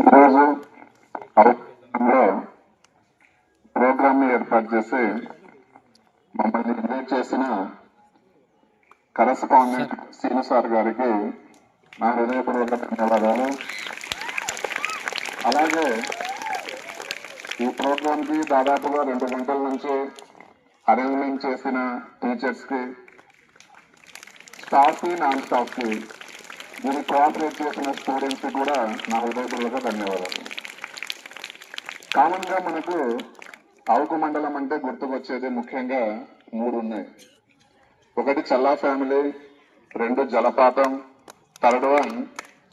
ఈరోజు అవుట్లో ప్రోగ్రామ్ ఏర్పాటు చేసి మమ్మల్ని ఇన్వైట్ చేసిన కరస్పాండెంట్ సీను సార్ గారికి నా హృదయపూర్వక ధన్యవాదాలు. అలాగే ఈ ప్రోగ్రాంకి దాదాపుగా రెండు గంటల నుంచి అరేంజ్మెంట్ చేసిన టీచర్స్కి స్టాఫ్కి నాన్ స్టాఫ్కి కి దీన్ని కోఆపరేట్ చేసిన స్టూడెంట్స్ కూడా నా హృదయపూర్వక ధన్యవాదాలు. కామన్గా మనకు అవుకు మండలం అంటే గుర్తుకొచ్చేది ముఖ్యంగా మూడు ఉన్నాయి. ఒకటి చల్లా ఫ్యామిలీ రెండు జలపాతం third one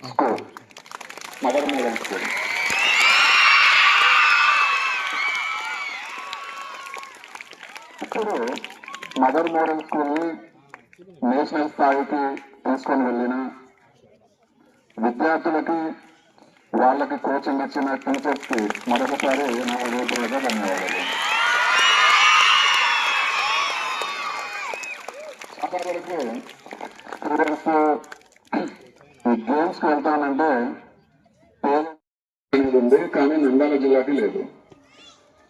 school mother medium school ఇప్పుడు మదర్ మోడల్ స్కూల్ని నేషనల్ స్థాయికి తీసుకొని వెళ్ళిన విద్యార్థులకి వాళ్ళకి కోచింగ్ ఇచ్చిన టీచర్స్కి మరొకసారి నా హృదయపూర్వక ధన్యవాదాలు. చాలా వరకు స్టూడెంట్స్ ఈ గేమ్స్కి వెళ్తానంటే ఉంది కానీ నంద్యాల జిల్లాకి లేదు.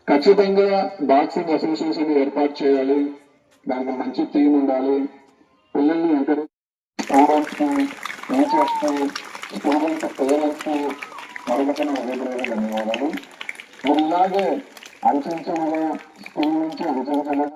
ఖచ్చితంగా బాక్సింగ్ అసోసియేషన్ ఏర్పాటు చేయాలి దానికి మంచి టీం ఉండాలి పిల్లల్ని ఎంకరేజ్ స్టూడెంట్స్కి టీచర్స్కి స్టూడెంట్స్ పేరెంట్స్కి మరొకసారి హృదయపూర్వక ధన్యవాదాలు మీరు ఇలాగే అంచెంచెలుగా స్కూల్ నుంచి అంచెంచెలుగా